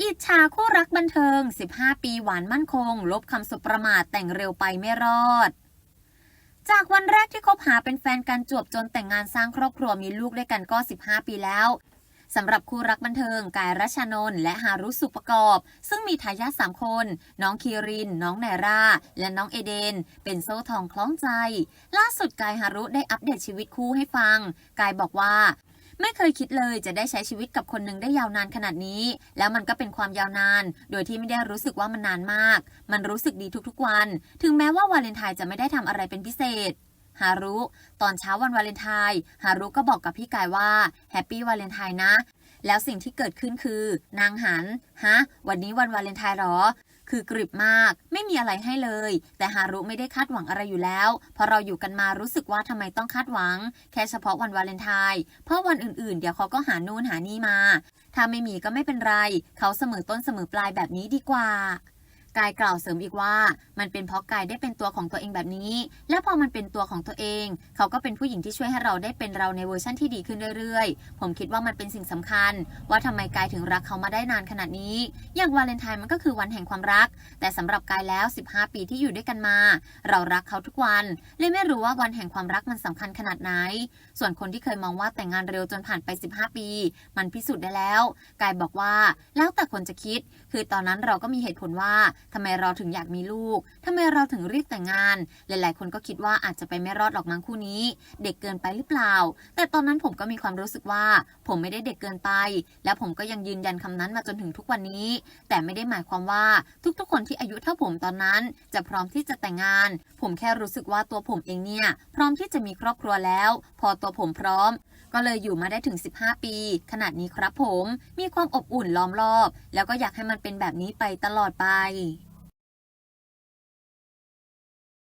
อิจฉาคู่รักบันเทิง 15 ปีหวานมั่นคง ลบคำสุประมาทแต่งเร็วไปไม่รอด จากวันแรกที่คบหาเป็นแฟนกันจวบจนแต่งงานสร้างครอบครัวมีลูกด้วยกันก็ 15 ปีแล้วสำหรับคู่รักบันเทิงกายรัชนนท์และฮารุสุประกอบ ซึ่งมีทายาทสามคน น้องคีริน น้องไนราและน้องเอเดน เป็นโซ่ทองคล้องใจ ล่าสุดกายฮารุได้อัปเดตชีวิตคู่ให้ฟัง กายบอกว่า ไม่เคยคิดเลยจะได้ใช้ชีวิตกับคนหนึ่งได้ยาวนานขนาดนี้ แล้วมันก็เป็นความยาวนาน โดยที่ไม่ได้รู้สึกว่ามันนานมาก มันรู้สึกดีทุกๆวัน ถึงแม้ว่าวาเลนไทน์จะไม่ได้ทำอะไรเป็นพิเศษฮารุ ตอนเช้าวันวาเลนไทน์ฮารุก็บอกกับพี่กายว่าแฮปปี้วาเลนไทน์นะ แล้วสิ่งที่เกิดขึ้นคือ นางหัน ฮะ วันนี้วันวาเลนไทน์หรอ คือกริบมาก ไม่มีอะไรให้เลย แต่ฮารุไม่ได้คาดหวังอะไรอยู่แล้ว พอเราอยู่กันมารู้สึกว่าทำไมต้องคาดหวัง แค่เฉพาะวันวาเลนไทน์ เพราะวันอื่นๆ เดี๋ยวเขาก็หานู่นหานี่มา ถ้าไม่มีก็ไม่เป็นไร เขาเสมอต้นเสมอปลายแบบนี้ดีกว่า กายกล่าวเสริมอีกว่า มันเป็นเพราะกายได้เป็นตัวของตัวเองแบบนี้ และพอมันเป็นตัวของตัวเอง เขาก็เป็นผู้หญิงที่ช่วยให้เราได้เป็นเราในเวอร์ชั่นที่ดีขึ้นเรื่อยๆ ผมคิดว่ามันเป็นสิ่งสำคัญ ว่าทำไมกายถึงรักเขามาได้นานขนาดนี้ อย่างวาเลนไทน์มันก็คือวันแห่งความรัก แต่สำหรับกายแล้ว 15 ปีที่อยู่ด้วยกันมา เรารักเขาทุกวันเลยไม่รู้ว่าวันแห่งความรักมันสำคัญขนาดไหน ส่วนคนที่เคยมองว่าแต่งงานเร็วจนผ่านไป 15 ปี มันพิสูจน์ได้แล้ว กายบอกว่าแล้วแต่คนจะคิด คือตอนนั้นเราก็มีเหตุผลว่าทำไมเราถึงอยากมีลูกทำไมเราถึงรีบแต่งงาน หลายๆ คนก็คิดว่าอาจจะไปไม่รอดหรอกมั้งคู่นี้ เด็กเกินไปหรือเปล่า แต่ตอนนั้นผมก็มีความรู้สึกว่า ผมไม่ได้เด็กเกินไป และผมก็ยังยืนยันคำนั้นมาจนถึงทุกวันนี้ แต่ไม่ได้หมายความว่าทุกๆ คนที่อายุเท่าผมตอนนั้น จะพร้อมที่จะแต่งงาน ผมแค่รู้สึกว่าตัวผมเองเนี่ย พร้อมที่จะมีครอบครัวแล้ว พอตัวผมพร้อมก็เลยอยู่มาได้ถึง 15 ปี ขนาดนี้ครับผม มีความอบอุ่นล้อมรอบ แล้วก็อยากให้มันเป็นแบบนี้ไปตลอดไป